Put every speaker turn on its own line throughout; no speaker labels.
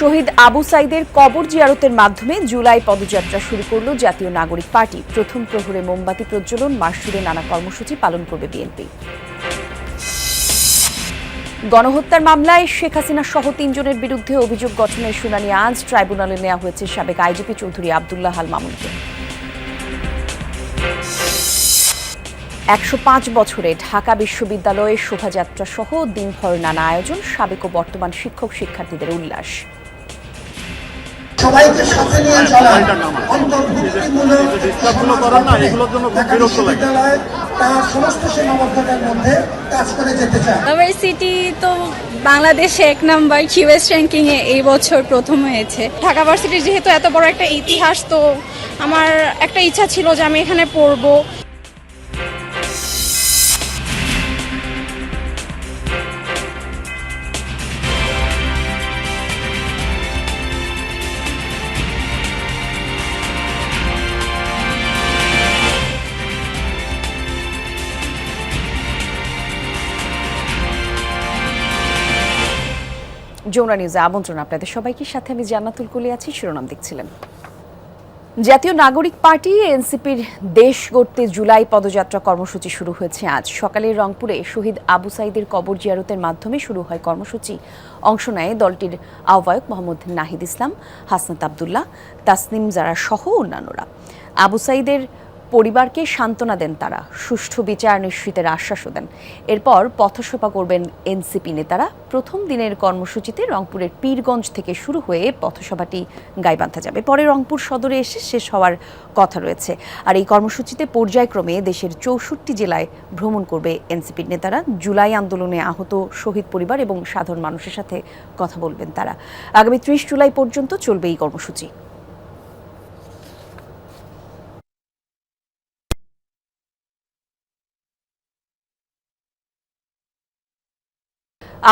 শহীদ আবু সাইদের কবর জিয়ারতের মাধ্যমে জুলাই পদযাত্রা শুরু করল জাতীয় নাগরিক পার্টি প্রথম প্রহরে মোমবাতি প্রজ্বলন মাস নানা কর্মসূচি পালন করবে বিএনপি গণহত্যার মামলায় শেখ হাসিনা সহ তিনজনের বিরুদ্ধে অভিযোগ গঠনের শুনানি আজ ট্রাইব্যুনালে নেওয়া হয়েছে সাবেক আইজিপি চৌধুরী আবদুল্লাহ হাল মামুনকে একশো পাঁচ বছরে ঢাকা বিশ্ববিদ্যালয়ে শোভাযাত্রা সহ দিনভর নানা আয়োজন সাবেক ও বর্তমান শিক্ষক শিক্ষার্থীদের উল্লাস
সবাইকে সাথে নিয়ে হ্যাঁ, চলা অন্তর্ভুক্তিমূলক
তো বাংলাদেশে এক নম্বর কিউএস র্যাঙ্কিং এ এই বছর প্রথম হয়েছে ঢাকা ভার্সিটির যেহেতু এত বড় একটা ইতিহাস তো আমার একটা ইচ্ছা ছিল যে আমি এখানে পড়বো
যমুনা নিউজে আমন্ত্রণ আপনাদের সবাইকে সাথে আমি জান্নাতুল কুলি আছি শিরোনাম দেখছিলেন জাতীয় নাগরিক পার্টি এনসিপির দেশ গড়তে জুলাই পদযাত্রা কর্মসূচি শুরু হয়েছে আজ সকালে রংপুরে শহীদ আবু সাইদের কবর জিয়ারতের মাধ্যমে শুরু হয় কর্মসূচি অংশ নেয় দলটির আহ্বায়ক মোহাম্মদ নাহিদ ইসলাম হাসনাত আবদুল্লাহ তাসনিম জারা সহ অন্যান্যরা আবু সাইদের পরিবারকে সান্ত্বনা দেন তারা সুষ্ঠু বিচার নিশ্চিতের আশ্বাসও দেন এরপর পথসভা করবেন এনসিপি নেতারা প্রথম দিনের কর্মসূচিতে রংপুরের পীরগঞ্জ থেকে শুরু হয়ে পথসভাটি গাইবান্ধা যাবে পরে রংপুর সদরে এসে শেষ হওয়ার কথা রয়েছে আর এই কর্মসূচিতে পর্যায়ক্রমে দেশের চৌষট্টি জেলায় ভ্রমণ করবে এনসিপির নেতারা জুলাই আন্দোলনে আহত শহীদ পরিবার এবং সাধারণ মানুষের সাথে কথা বলবেন তারা আগামী ত্রিশ জুলাই পর্যন্ত চলবে এই কর্মসূচি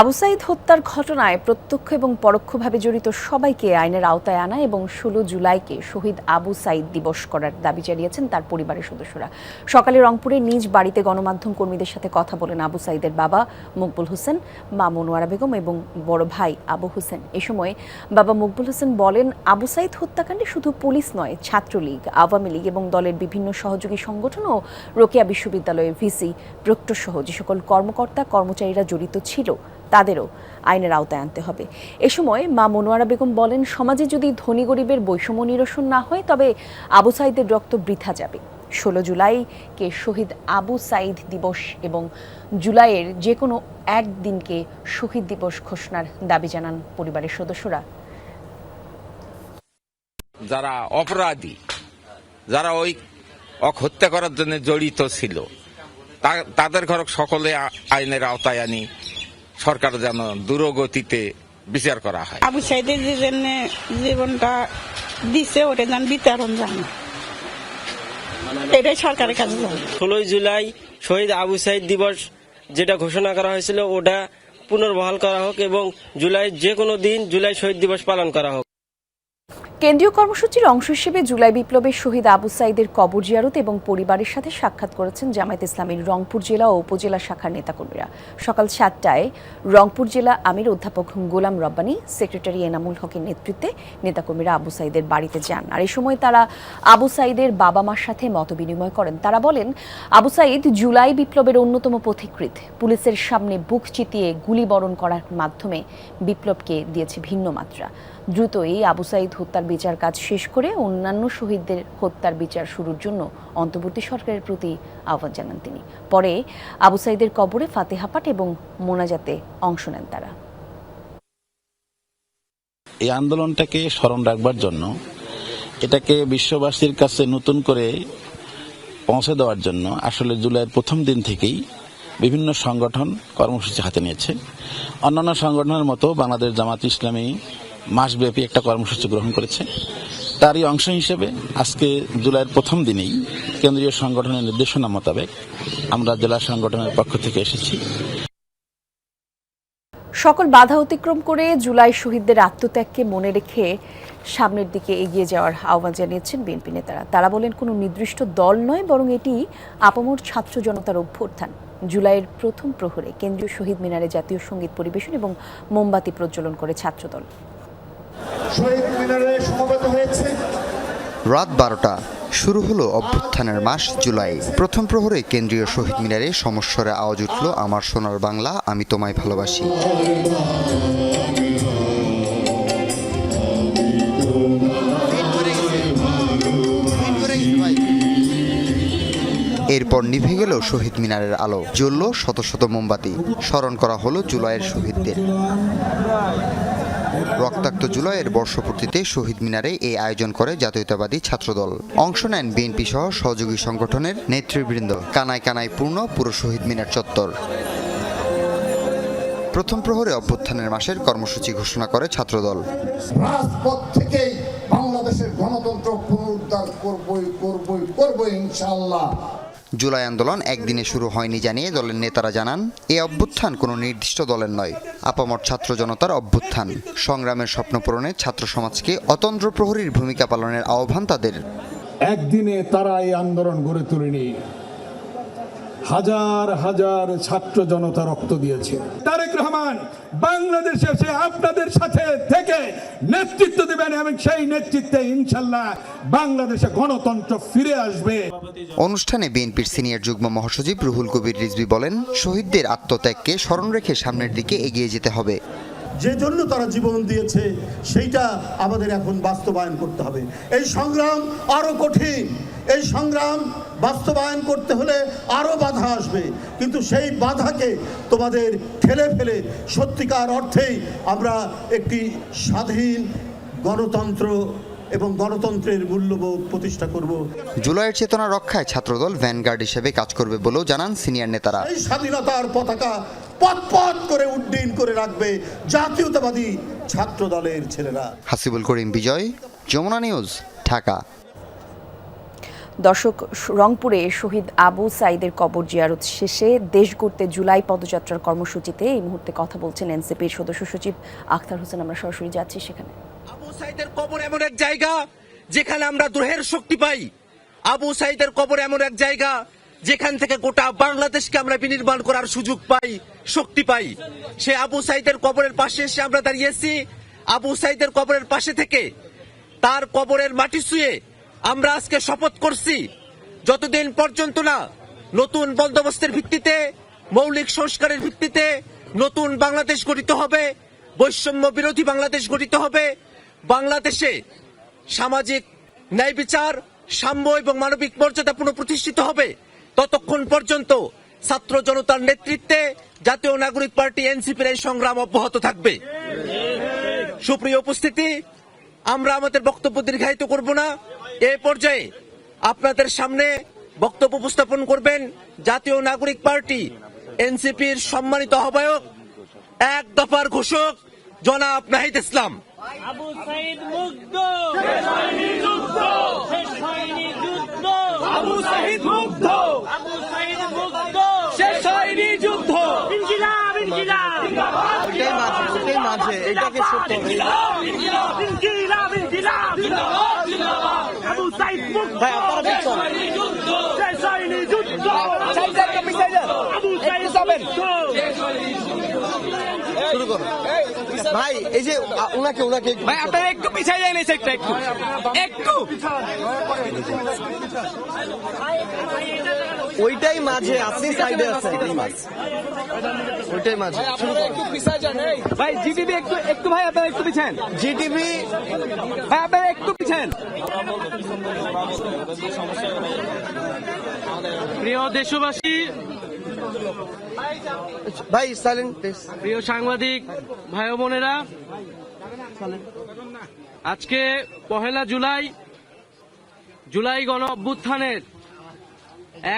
আবু সাইদ হত্যার ঘটনায় প্রত্যক্ষ এবং পরোক্ষভাবে জড়িত সবাইকে আইনের আওতায় আনা এবং ষোলো জুলাইকে শহীদ আবু সাইদ দিবস করার দাবি জানিয়েছেন তার পরিবারের সদস্যরা সকালে রংপুরে নিজ বাড়িতে গণমাধ্যম কর্মীদের সাথে কথা বলেন আবু সাইদের বাবা মকবুল হোসেন মা মনোয়ারা বেগম এবং বড় ভাই আবু হোসেন এ সময় বাবা মকবুল হোসেন বলেন আবু সাইদ হত্যাকাণ্ডে শুধু পুলিশ নয় ছাত্রলীগ আওয়ামী লীগ এবং দলের বিভিন্ন সহযোগী সংগঠন ও রোকেয়া বিশ্ববিদ্যালয়ের ভিসি প্রক্টর সহ যে সকল কর্মকর্তা কর্মচারীরা জড়িত ছিল তাদেরও আইনের আওতায় আনতে হবে এ সময় মা মনোয়ারা বেগম বলেন সমাজে যদি ধনী গরিবের বৈষম্য নিরসন না হয় তবে আবু সাইদের রক্ত বৃথা যাবে ষোলো জুলাইকে শহীদ আবু সাইদ দিবস এবং জুলাইয়ের যে কোনো একদিনকে শহীদ দিবস ঘোষণার দাবি জানান পরিবারের সদস্যরা
যারা অপরাধী যারা ওই হত্যা করার জন্য জড়িত ছিল তাদের ঘর সকলে আইনের আওতায় আনি সরকার যেন দূরগতিতে বিচার করা হয়
আবু সাইদের যে জন্য জীবনটা দিছে ওটা যেন বিতরণ জানে এটাই সরকারের কাছে
ষোলোই জুলাই শহীদ আবু সাইদ দিবস যেটা ঘোষণা করা হয়েছিল ওটা পুনর্বহাল করা হোক এবং জুলাই যে কোনো দিন জুলাই শহীদ দিবস পালন করা হোক
কেন্দ্রীয় কর্মসূচির অংশ হিসেবে জুলাই বিপ্লবের শহীদ আবু সাইদের কবর জিয়ারত এবং পরিবারের সাথে সাক্ষাৎ করেছেন জামায়াত ইসলামীর রংপুর জেলা ও উপজেলা শাখার নেতাকর্মীরা সকাল সাতটায় রংপুর জেলা আমির অধ্যাপক গোলাম রব্বানি সেক্রেটারি এনামুল হকের নেতৃত্বে নেতাকর্মীরা আবু সাইদের বাড়িতে যান আর এই সময় তারা আবু সাইদের বাবা মার সাথে মত বিনিময় করেন তারা বলেন আবু সাইদ জুলাই বিপ্লবের অন্যতম পথিকৃত পুলিশের সামনে বুক চিতিয়ে গুলিবরণ করার মাধ্যমে বিপ্লবকে দিয়েছে ভিন্ন মাত্রা দ্রুতই আবু সাইদ হত্যার বিচার কাজ শেষ করে অন্যান্য শহীদদের হত্যার বিচার শুরুর জন্য অন্তর্বর্তী সরকারের প্রতি আহ্বান জানান তিনি পরে আবু সাইদের কবরে ফাতেহাপাট এবং মোনাজাতে অংশ নেন তারা
এই আন্দোলনটাকে স্মরণ রাখবার জন্য এটাকে বিশ্ববাসীর কাছে নতুন করে পৌঁছে দেওয়ার জন্য আসলে জুলাইয়ের প্রথম দিন থেকেই বিভিন্ন সংগঠন কর্মসূচি হাতে নিয়েছে অন্যান্য সংগঠনের মতো বাংলাদেশ জামাত ইসলামী মাসব্যাপী একটা কর্মসূচি গ্রহণ করেছে তারই অংশ হিসেবে আজকে জুলাইয়ের প্রথম দিনেই কেন্দ্রীয় সংগঠনের নির্দেশনা মোতাবেক আমরা জেলা সংগঠনের পক্ষ থেকে এসেছি
সকল বাধা অতিক্রম করে জুলাই শহীদদের আত্মত্যাগকে মনে রেখে সামনের দিকে এগিয়ে যাওয়ার আহ্বান জানিয়েছেন বিএনপি নেতারা তারা বলেন কোনো নির্দিষ্ট দল নয় বরং এটি আপামর ছাত্র জনতার অভ্যর্থান জুলাইয়ের প্রথম প্রহরে কেন্দ্রীয় শহীদ মিনারে জাতীয় সঙ্গীত পরিবেশন এবং মোমবাতি প্রজ্বলন করে ছাত্রদল
রাত বারোটা শুরু হলো অভ্যুত্থানের মাস জুলাই প্রথম প্রহরে কেন্দ্রীয় শহীদ মিনারে সমস্যরে আওয়াজ উঠল আমার সোনার বাংলা আমি তোমায় ভালোবাসি এরপর নিভে গেল শহীদ মিনারের আলো জ্বলল শত শত মোমবাতি স্মরণ করা হলো জুলাইয়ের শহীদদের রক্তাক্ত জুলাইয়ের বর্ষপূর্তিতে শহীদ মিনারে এই আয়োজন করে জাতীয়তাবাদী ছাত্রদল অংশ নেন বিএনপি সহ সহযোগী সংগঠনের নেতৃবৃন্দ কানায় কানায় পূর্ণ পুরো শহীদ মিনার চত্বর প্রথম প্রহরে অভ্যুত্থানের মাসের কর্মসূচি ঘোষণা করে ছাত্রদল
রাজপথ থেকেই বাংলাদেশের গণতন্ত্র পুনরুদ্ধার করবই করবই করবই ইনশাল্লাহ
জুলাই আন্দোলন একদিনে শুরু হয়নি জানিয়ে দলের নেতারা জানান এ অভ্যুত্থান কোনো নির্দিষ্ট দলের নয় আপামর ছাত্র জনতার অভ্যুত্থান সংগ্রামের স্বপ্ন পূরণে ছাত্র সমাজকে অতন্ত্র প্রহরীর ভূমিকা পালনের আহ্বান তাদের
একদিনে তারা এই আন্দোলন গড়ে তোলেনি হাজার হাজার ছাত্র জনতা রক্ত দিয়েছে তারেক রহমান বাংলাদেশে এসে আপনাদের সাথে থেকে নেতৃত্ব দেবেন এবং সেই নেতৃত্বে ইনশাল্লাহ বাংলাদেশে গণতন্ত্র ফিরে আসবে
অনুষ্ঠানে বিএনপির সিনিয়র যুগ্ম মহাসচিব রুহুল কবির রিজবি বলেন শহীদদের আত্মত্যাগকে স্মরণ রেখে সামনের দিকে এগিয়ে যেতে হবে
যে জন্য তারা জীবন দিয়েছে সেইটা আমাদের এখন বাস্তবায়ন করতে হবে এই সংগ্রাম আরো কঠিন এই সংগ্রাম বাস্তবায়ন করতে হলে আরও বাধা আসবে কিন্তু সেই বাধাকে তোমাদের ঠেলে ফেলে সত্যিকার অর্থেই আমরা একটি স্বাধীন গণতন্ত্র এবং গণতন্ত্রের মূল্যবোধ প্রতিষ্ঠা করব
জুলাইয়ের চেতনা রক্ষায় ছাত্রদল ভ্যানগার্ড হিসেবে কাজ করবে বলেও জানান সিনিয়র নেতারা
এই স্বাধীনতার পতাকা পথ পথ করে উড্ডীন করে রাখবে জাতীয়তাবাদী ছাত্রদলের ছেলেরা
হাসিবুল করিম বিজয় যমুনা নিউজ ঢাকা
দর্শক রংপুরে শহীদ আবু সাইদের কবর জিয়ারত শেষে দেশ গড়তে জুলাই পদযাত্রার কর্মসূচিতে এই মুহূর্তে কথা বলছেন এনসিপির সদস্য সচিব আখতার হোসেন আমরা সরাসরি যাচ্ছি সেখানে
আবু সাইদের কবর এমন এক জায়গা যেখানে আমরা দ্রোহের শক্তি পাই আবু সাইদের কবর এমন এক জায়গা যেখান থেকে গোটা বাংলাদেশকে আমরা বিনির্মাণ করার সুযোগ পাই শক্তি পাই সে আবু সাইদের কবরের পাশে এসে আমরা দাঁড়িয়েছি আবু সাইদের কবরের পাশে থেকে তার কবরের মাটি শুয়ে আমরা আজকে শপথ করছি যতদিন পর্যন্ত না নতুন বন্দোবস্তের ভিত্তিতে মৌলিক সংস্কারের ভিত্তিতে নতুন বাংলাদেশ গঠিত হবে বৈষম্য বিরোধী বাংলাদেশ গঠিত হবে বাংলাদেশে সামাজিক ন্যায় বিচার সাম্য এবং মানবিক মর্যাদা পুনঃপ্রতিষ্ঠিত হবে ততক্ষণ পর্যন্ত ছাত্র জনতার নেতৃত্বে জাতীয় নাগরিক পার্টি এনসিপির এই সংগ্রাম অব্যাহত থাকবে সুপ্রিয় উপস্থিতি আমরা আমাদের বক্তব্য দীর্ঘায়িত করব না এ পর্যায়ে আপনাদের সামনে বক্তব্য উপস্থাপন করবেন জাতীয় নাগরিক পার্টি এনসিপির সম্মানিত আহ্বায়ক এক দফার ঘোষক জনাব নাহিদ ইসলাম তাই ভাই আপনারা দেখছেন জয় সাইনি যুদ্ধ সাইদ একটা মিসাইল আবু সাইদ যাবেন শুরু করো
ভাই এই যে উনাকে উনাকে ভাই আপনারা একটু পিছাই যায় না সেটা একটু একটু ওইটাই মাঝে আছে সাইডে আছে এই মাছ ওইটাই মাঝে শুরু ভাই জিটিভি একটু একটু ভাই আপনারা একটু পিছেন জিটিভি ভাই আপনারা একটু পিছেন প্রিয় দেশবাসী ভাই সাইলেন্ট প্লিজ প্রিয় সাংবাদিক ভাই বোনেরা আজকে পহেলা জুলাই জুলাই গণ অভ্যুত্থানের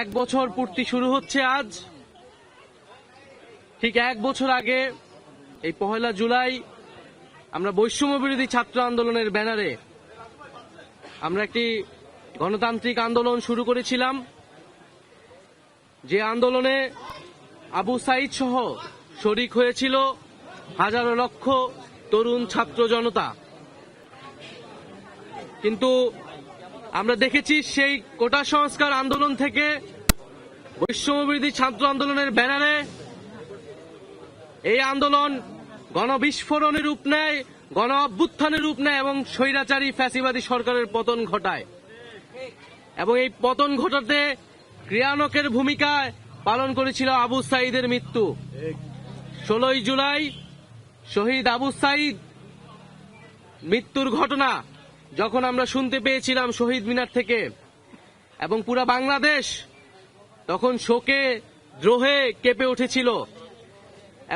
এক বছর পূর্তি শুরু হচ্ছে আজ ঠিক এক বছর আগে এই পহেলা জুলাই আমরা বৈষম্য বিরোধী ছাত্র আন্দোলনের ব্যানারে আমরা একটি গণতান্ত্রিক আন্দোলন শুরু করেছিলাম যে আন্দোলনে আবু সাইদ সহ শরিক হয়েছিল হাজারো লক্ষ তরুণ ছাত্র জনতা কিন্তু আমরা দেখেছি সেই কোটা সংস্কার আন্দোলন থেকে বৈষম্যবিরোধী ছাত্র আন্দোলনের ব্যানারে এই আন্দোলন গণবিস্ফোরণের রূপ নেয় গণ অভ্যুত্থানের রূপ নেয় এবং স্বৈরাচারী ফ্যাসিবাদী সরকারের পতন ঘটায় এবং এই পতন ঘটাতে ক্রিয়ানকের ভূমিকায় পালন করেছিল আবু সাইদের মৃত্যু ষোলোই জুলাই শহীদ আবু সাইদ মৃত্যুর ঘটনা যখন আমরা শুনতে পেয়েছিলাম শহীদ মিনার থেকে এবং পুরা বাংলাদেশ তখন শোকে দ্রোহে কেঁপে উঠেছিল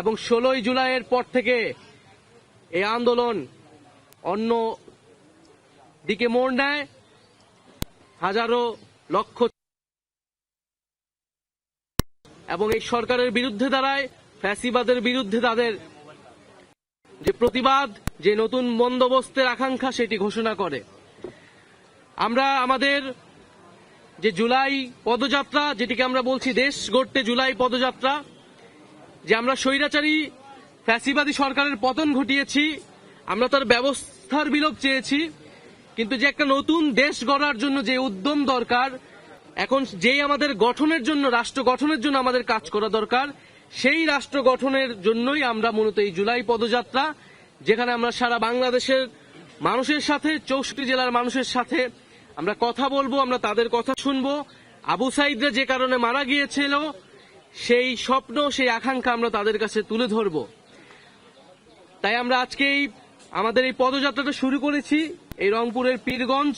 এবং ষোলোই জুলাইয়ের পর থেকে এই আন্দোলন অন্য দিকে মোড় নেয় হাজারো লক্ষ এবং এই সরকারের বিরুদ্ধে দাঁড়ায় ফ্যাসিবাদের বিরুদ্ধে তাদের যে প্রতিবাদ যে নতুন বন্দোবস্তের আকাঙ্ক্ষা সেটি ঘোষণা করে আমরা আমাদের যে জুলাই পদযাত্রা যেটিকে আমরা বলছি দেশ গড়তে জুলাই পদযাত্রা যে আমরা স্বৈরাচারী ফ্যাসিবাদী সরকারের পতন ঘটিয়েছি আমরা তার ব্যবস্থার বিলোপ চেয়েছি কিন্তু যে একটা নতুন দেশ গড়ার জন্য যে উদ্যম দরকার এখন যেই আমাদের গঠনের জন্য রাষ্ট্র গঠনের জন্য আমাদের কাজ করা দরকার সেই রাষ্ট্র গঠনের জন্যই আমরা মূলত এই জুলাই পদযাত্রা যেখানে আমরা সারা বাংলাদেশের মানুষের সাথে চৌষট্টি জেলার মানুষের সাথে আমরা কথা বলবো আমরা তাদের কথা শুনবো আবু সাইদরা যে কারণে মারা গিয়েছিল সেই স্বপ্ন সেই আকাঙ্ক্ষা আমরা তাদের কাছে তুলে ধরব তাই আমরা আজকেই আমাদের এই পদযাত্রাটা শুরু করেছি এই রংপুরের পীরগঞ্জ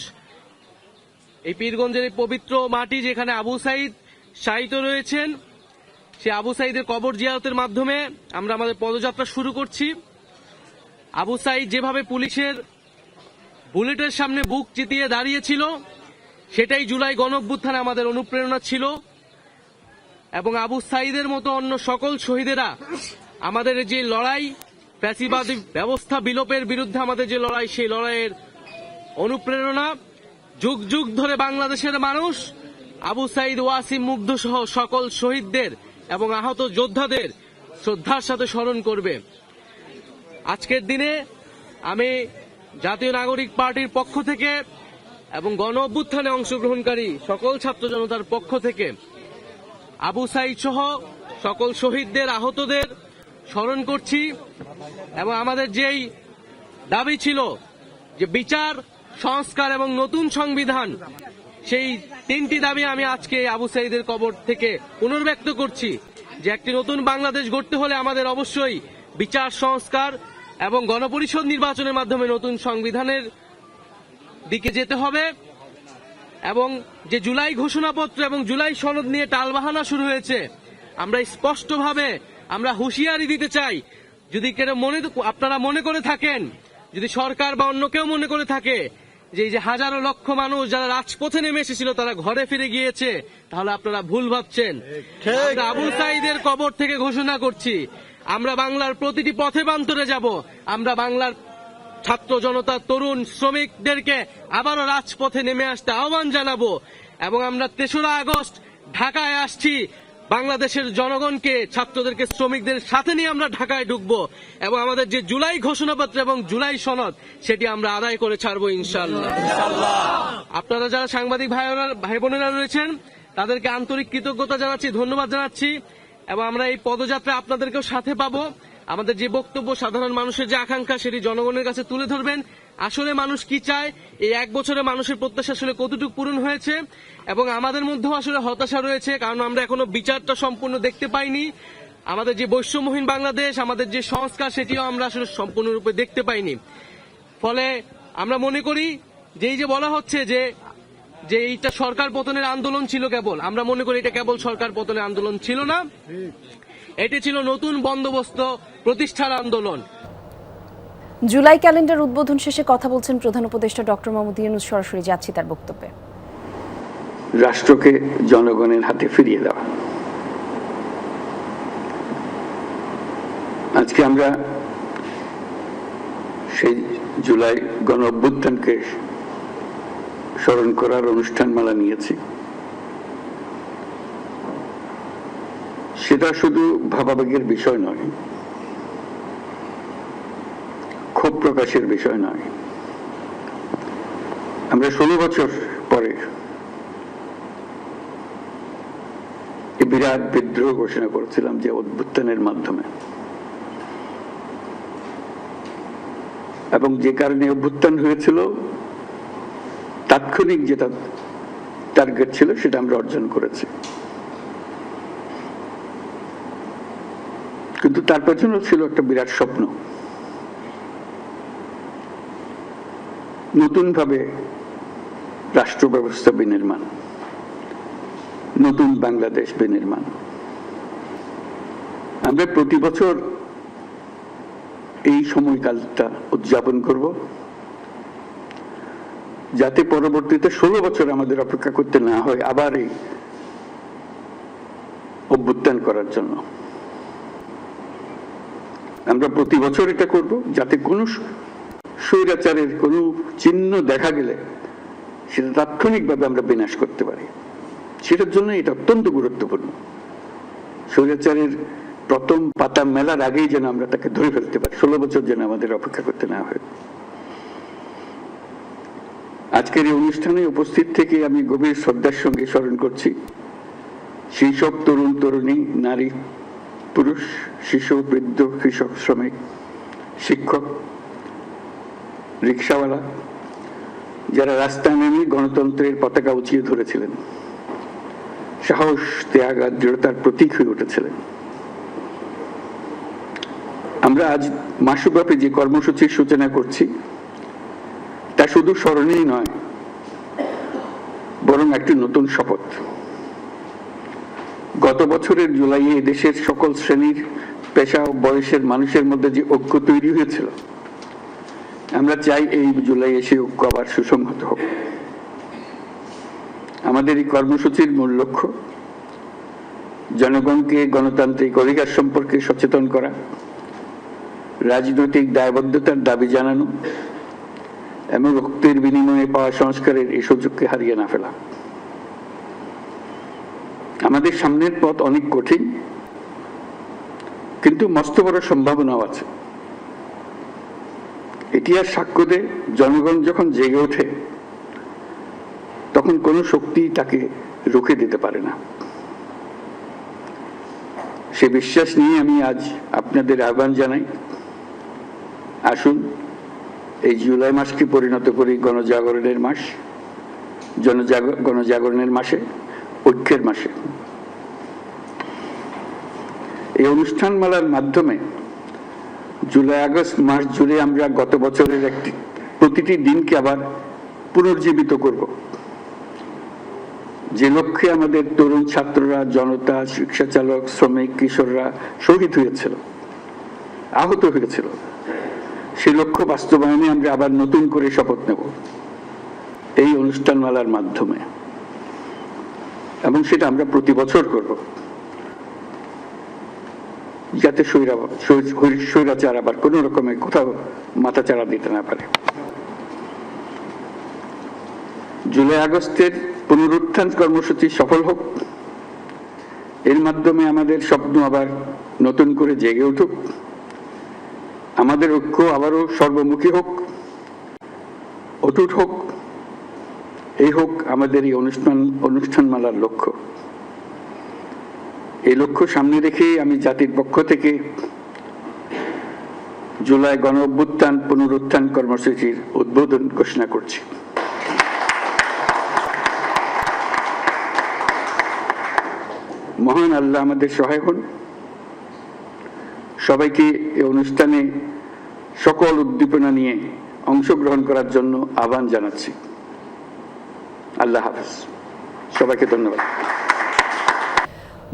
এই পীরগঞ্জের এই পবিত্র মাটি যেখানে আবু সাইদ শায়িত রয়েছেন সে আবু সাইদের কবর জিয়ারতের মাধ্যমে আমরা আমাদের পদযাত্রা শুরু করছি আবু সাইদ যেভাবে পুলিশের বুলেটের সামনে বুক চিতিয়ে দাঁড়িয়েছিল সেটাই জুলাই গণভ্যুত্থানে আমাদের অনুপ্রেরণা ছিল এবং আবু সাইদের মতো অন্য সকল শহীদেরা আমাদের যে লড়াই প্যাসিবাদী ব্যবস্থা বিলোপের বিরুদ্ধে আমাদের যে লড়াই সেই লড়াইয়ের অনুপ্রেরণা যুগ যুগ ধরে বাংলাদেশের মানুষ আবু সাইদ ওয়াসিম মুগ্ধ সহ সকল শহীদদের এবং আহত যোদ্ধাদের শ্রদ্ধার সাথে স্মরণ করবে আজকের দিনে আমি জাতীয় নাগরিক পার্টির পক্ষ থেকে এবং গণ অভ্যুত্থানে অংশগ্রহণকারী সকল ছাত্র জনতার পক্ষ থেকে আবু সাইদ সহ সকল শহীদদের আহতদের স্মরণ করছি এবং আমাদের যেই দাবি ছিল যে বিচার সংস্কার এবং নতুন সংবিধান সেই তিনটি দাবি আমি আজকে আবু সাইদের কবর থেকে পুনর্ব্যক্ত করছি যে একটি নতুন বাংলাদেশ গড়তে হলে আমাদের অবশ্যই বিচার সংস্কার এবং গণপরিষদ নির্বাচনের মাধ্যমে নতুন সংবিধানের দিকে যেতে হবে এবং যে জুলাই ঘোষণাপত্র এবং জুলাই সনদ নিয়ে টালবাহানা শুরু হয়েছে আমরা স্পষ্টভাবে আমরা হুঁশিয়ারি দিতে চাই যদি কেন মনে আপনারা মনে করে থাকেন যদি সরকার বা অন্য কেউ মনে করে থাকে যে এই যে হাজারো লক্ষ মানুষ যারা রাজপথে নেমে এসেছিল তারা ঘরে ফিরে গিয়েছে তাহলে আপনারা ভুল ভাবছেন আবুল সাইদের কবর থেকে ঘোষণা করছি আমরা বাংলার প্রতিটি পথে বান্তরে যাব আমরা বাংলার ছাত্র জনতা তরুণ শ্রমিকদেরকে আবারও রাজপথে নেমে আসতে আহ্বান জানাবো এবং আমরা তেসরা আগস্ট ঢাকায় আসছি বাংলাদেশের জনগণকে ছাত্রদেরকে শ্রমিকদের সাথে নিয়ে আমরা ঢাকায় ঢুকব এবং আমাদের যে জুলাই ঘোষণাপত্র এবং জুলাই সনদ সেটি আমরা আদায় করে ছাড়ব ইনশাল্লাহ আপনারা যারা সাংবাদিক ভাই বোনেরা রয়েছেন তাদেরকে আন্তরিক কৃতজ্ঞতা জানাচ্ছি ধন্যবাদ জানাচ্ছি এবং আমরা এই পদযাত্রা আপনাদেরকেও সাথে পাবো আমাদের যে বক্তব্য সাধারণ মানুষের যে আকাঙ্ক্ষা সেটি জনগণের কাছে তুলে ধরবেন আসলে মানুষ কি চায় এই এক বছরে মানুষের প্রত্যাশা আসলে কতটুকু পূরণ হয়েছে এবং আমাদের মধ্যেও আসলে হতাশা রয়েছে কারণ আমরা এখনো বিচারটা সম্পূর্ণ দেখতে পাইনি আমাদের যে বৈষম্যহীন বাংলাদেশ আমাদের যে সংস্কার সেটিও আমরা আসলে সম্পূর্ণরূপে দেখতে পাইনি ফলে আমরা মনে করি যে এই যে বলা হচ্ছে যে যে এইটা সরকার পতনের আন্দোলন ছিল কেবল আমরা মনে করি এটা কেবল সরকার পতনের আন্দোলন ছিল না এটি ছিল নতুন বন্দোবস্ত প্রতিষ্ঠার আন্দোলন
জুলাই ক্যালেন্ডার উদ্বোধন শেষে কথা বলছেন প্রধান উপদেষ্টা ডক্টর মাহমুদ ইউনুস সরাসরি যাচ্ছি তার বক্তব্যে
রাষ্ট্রকে জনগণের হাতে ফিরিয়ে দেওয়া আজকে আমরা সেই জুলাই গণ অভ্যুত্থানকে স্মরণ করার অনুষ্ঠান মালা নিয়েছি সেটা শুধু ভাবাবেগের বিষয় নয় প্রকাশের বিষয় নয় আমরা ষোলো বছর পরে বিরাট বিদ্রোহ ঘোষণা করেছিলাম যে উদ্বোধনের মাধ্যমে এবং যে কারণে অভ্যুত্থান হয়েছিল তাৎক্ষণিক যেটা টার্গেট ছিল সেটা আমরা অর্জন করেছি কিন্তু তার পেছনেও ছিল একটা বিরাট স্বপ্ন নতুনভাবে রাষ্ট্র ব্যবস্থা বিনির্মাণ নতুন বাংলাদেশ বিনির্মাণ আমরা প্রতি বছর এই সময়কালটা উদযাপন করব যাতে পরবর্তীতে ষোলো বছর আমাদের অপেক্ষা করতে না হয় আবার এই অভ্যুত্থান করার জন্য আমরা প্রতি বছর এটা করব যাতে কোনো স্বৈরাচারের কোন চিহ্ন দেখা গেলে সেটা তাৎক্ষণিকভাবে আমরা বিনাশ করতে পারি সেটার জন্য এটা অত্যন্ত গুরুত্বপূর্ণ স্বৈরাচারের প্রথম পাতা মেলার আগেই যেন আমরা তাকে ধরে ফেলতে পারি ষোলো বছর যেন আমাদের অপেক্ষা করতে না হয় আজকের এই অনুষ্ঠানে উপস্থিত থেকে আমি গভীর শ্রদ্ধার সঙ্গে স্মরণ করছি সেই সব তরুণ তরুণী নারী পুরুষ শিশু বৃদ্ধ কৃষক শ্রমিক শিক্ষক রিক্সাওয়ালা যারা রাস্তায় নেমে গণতন্ত্রের পতাকা উঁচিয়ে ধরেছিলেন সাহস ত্যাগ আর দৃঢ়তার প্রতীক হয়ে উঠেছিলেন আমরা আজ মাসব্যাপী যে কর্মসূচির সূচনা করছি তা শুধু স্মরণেই নয় বরং একটি নতুন শপথ গত বছরের জুলাইয়ে দেশের সকল শ্রেণীর পেশা ও বয়সের মানুষের মধ্যে যে ঐক্য তৈরি হয়েছিল আমরা চাই এই জুলাই এসে ঐক্য আবার সুসংহত হোক আমাদের এই কর্মসূচির মূল লক্ষ্য জনগণকে গণতান্ত্রিক অধিকার সম্পর্কে সচেতন করা রাজনৈতিক দায়বদ্ধতার দাবি জানানো এবং রক্তের বিনিময়ে পাওয়া সংস্কারের এই সুযোগকে হারিয়ে না ফেলা আমাদের সামনের পথ অনেক কঠিন কিন্তু মস্ত বড় সম্ভাবনাও আছে ইতিহাস সাক্ষ্য দেয় জনগণ যখন জেগে ওঠে তখন কোনো শক্তি তাকে রুখে দিতে পারে না সে বিশ্বাস নিয়ে আমি আজ আপনাদের আহ্বান জানাই আসুন এই জুলাই মাসকে পরিণত করি গণজাগরণের মাস জনজাগ গণজাগরণের মাসে ঐক্যের মাসে এই অনুষ্ঠানমালার মাধ্যমে জুলাই আগস্ট মাস জুড়ে আমরা গত বছরের একটি প্রতিটি দিনকে আবার পুনর্জীবিত করব যে লক্ষ্যে আমাদের তরুণ ছাত্ররা জনতা শিক্ষা চালক শ্রমিক কিশোররা শহীদ হয়েছিল আহত হয়েছিল সে লক্ষ্য বাস্তবায়নে আমরা আবার নতুন করে শপথ নেব এই অনুষ্ঠানমালার মাধ্যমে এবং সেটা আমরা প্রতি বছর করবো যাতে শৈরাচার আবার কোনো রকমের কোথাও মাথা চাড়া দিতে না পারে জুলাই আগস্টের পুনরুত্থান কর্মসূচি সফল হোক এর মাধ্যমে আমাদের স্বপ্ন আবার নতুন করে জেগে উঠুক আমাদের ঐক্য আবারও সর্বমুখী হোক অটুট হোক এই হোক আমাদের এই অনুষ্ঠান অনুষ্ঠানমালার লক্ষ্য এই লক্ষ্য সামনে রেখে আমি জাতির পক্ষ থেকে জুলাই গণ অভ্যুত্থান পুনরুত্থান কর্মসূচির উদ্বোধন ঘোষণা করছি মহান আল্লাহ আমাদের সহায় হন সবাইকে এ অনুষ্ঠানে সকল উদ্দীপনা নিয়ে অংশগ্রহণ করার জন্য আহ্বান জানাচ্ছি আল্লাহ হাফিজ সবাইকে ধন্যবাদ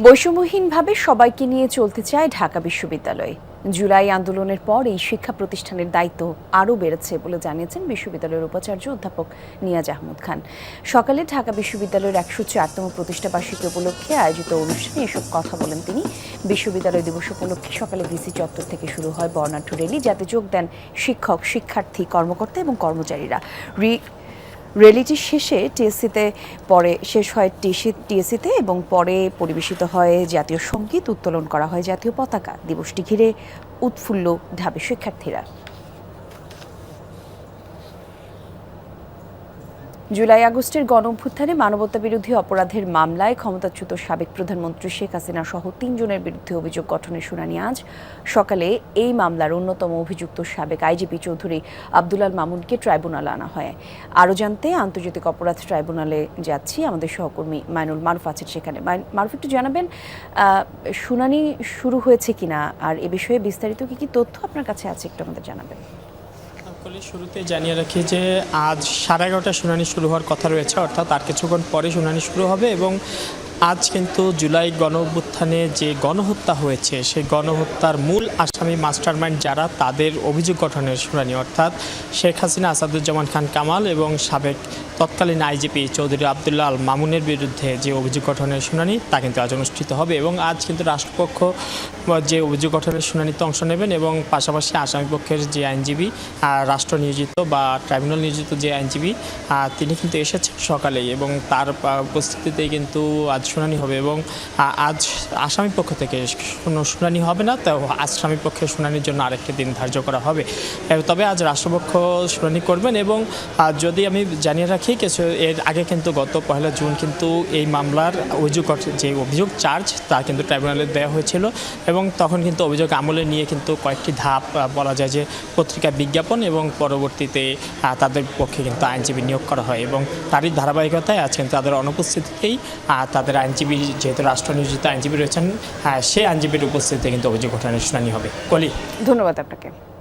বৈষম্যহীনভাবে সবাইকে নিয়ে চলতে চায় ঢাকা বিশ্ববিদ্যালয় জুলাই আন্দোলনের পর এই শিক্ষা প্রতিষ্ঠানের দায়িত্ব আরও বেড়েছে বলে জানিয়েছেন বিশ্ববিদ্যালয়ের উপাচার্য অধ্যাপক নিয়াজ আহমদ খান সকালে ঢাকা বিশ্ববিদ্যালয়ের একশো চারতম প্রতিষ্ঠাবার্ষিকী উপলক্ষে আয়োজিত অনুষ্ঠানে এসব কথা বলেন তিনি বিশ্ববিদ্যালয় দিবস উপলক্ষে সকালে ভিসি চত্বর থেকে শুরু হয় বর্ণাঢ্য র্যালি যাতে যোগ দেন শিক্ষক শিক্ষার্থী কর্মকর্তা এবং কর্মচারীরা রিয়েলিটি শেষে টিএসসিতে পরে শেষ হয় টিসি টিএসসিতে এবং পরে পরিবেশিত হয় জাতীয় সঙ্গীত উত্তোলন করা হয় জাতীয় পতাকা দিবসটি ঘিরে উৎফুল্ল ঢাবি শিক্ষার্থীরা জুলাই আগস্টের গণঅভ্যুত্থানে মানবতাবিরোধী অপরাধের মামলায় ক্ষমতাচ্যুত সাবেক প্রধানমন্ত্রী শেখ হাসিনা সহ তিনজনের বিরুদ্ধে অভিযোগ গঠনের শুনানি আজ সকালে এই মামলার অন্যতম অভিযুক্ত সাবেক আইজিপি চৌধুরী আল মামুনকে ট্রাইব্যুনালে আনা হয় আরও জানতে আন্তর্জাতিক অপরাধ ট্রাইব্যুনালে যাচ্ছি আমাদের সহকর্মী মাইনুল মারুফ আছেন সেখানে মারুফ একটু জানাবেন শুনানি শুরু হয়েছে কিনা আর এ বিষয়ে বিস্তারিত কি কি তথ্য আপনার কাছে আছে একটু আমাদের জানাবেন
শুরুতে জানিয়ে রাখি যে আজ সাড়ে এগারোটা শুনানি শুরু হওয়ার কথা রয়েছে অর্থাৎ আর কিছুক্ষণ পরে শুনানি শুরু হবে এবং আজ কিন্তু জুলাই গণ অভ্যুত্থানে যে গণহত্যা হয়েছে সেই গণহত্যার মূল আসামি মাস্টারমাইন্ড যারা তাদের অভিযোগ গঠনের শুনানি অর্থাৎ শেখ হাসিনা আসাদুজ্জামান খান কামাল এবং সাবেক তৎকালীন আইজিপি চৌধুরী আবদুল্লাহ আল মামুনের বিরুদ্ধে যে অভিযোগ গঠনের শুনানি তা কিন্তু আজ অনুষ্ঠিত হবে এবং আজ কিন্তু রাষ্ট্রপক্ষ যে অভিযোগ গঠনের শুনানিতে অংশ নেবেন এবং পাশাপাশি আসামিপক্ষের যে আইনজীবী রাষ্ট্র নিয়োজিত বা ট্রাইব্যুনাল নিয়োজিত যে আইনজীবী তিনি কিন্তু এসেছেন সকালেই এবং তার উপস্থিতিতেই কিন্তু আজ শুনানি হবে এবং আজ আসামি পক্ষ থেকে কোনো শুনানি হবে না তাও আসামি পক্ষের শুনানির জন্য আরেকটি দিন ধার্য করা হবে তবে আজ রাষ্ট্রপক্ষ শুনানি করবেন এবং যদি আমি জানিয়ে রাখি ঠিক আছে এর আগে কিন্তু গত পহেলা জুন কিন্তু এই মামলার অভিযোগ যে অভিযোগ চার্জ তা কিন্তু ট্রাইব্যুনালে দেওয়া হয়েছিল এবং তখন কিন্তু অভিযোগ আমলে নিয়ে কিন্তু কয়েকটি ধাপ বলা যায় যে পত্রিকা বিজ্ঞাপন এবং পরবর্তীতে তাদের পক্ষে কিন্তু আইনজীবী নিয়োগ করা হয় এবং তারই ধারাবাহিকতায় আজ কিন্তু তাদের অনুপস্থিতিতেই তাদের আইনজীবী যেহেতু রাষ্ট্রনিয়োজিত আইনজীবী রয়েছেন হ্যাঁ সেই আইনজীবীর উপস্থিতিতে কিন্তু অভিযোগ ওঠানোর শুনানি হবে কলি
ধন্যবাদ আপনাকে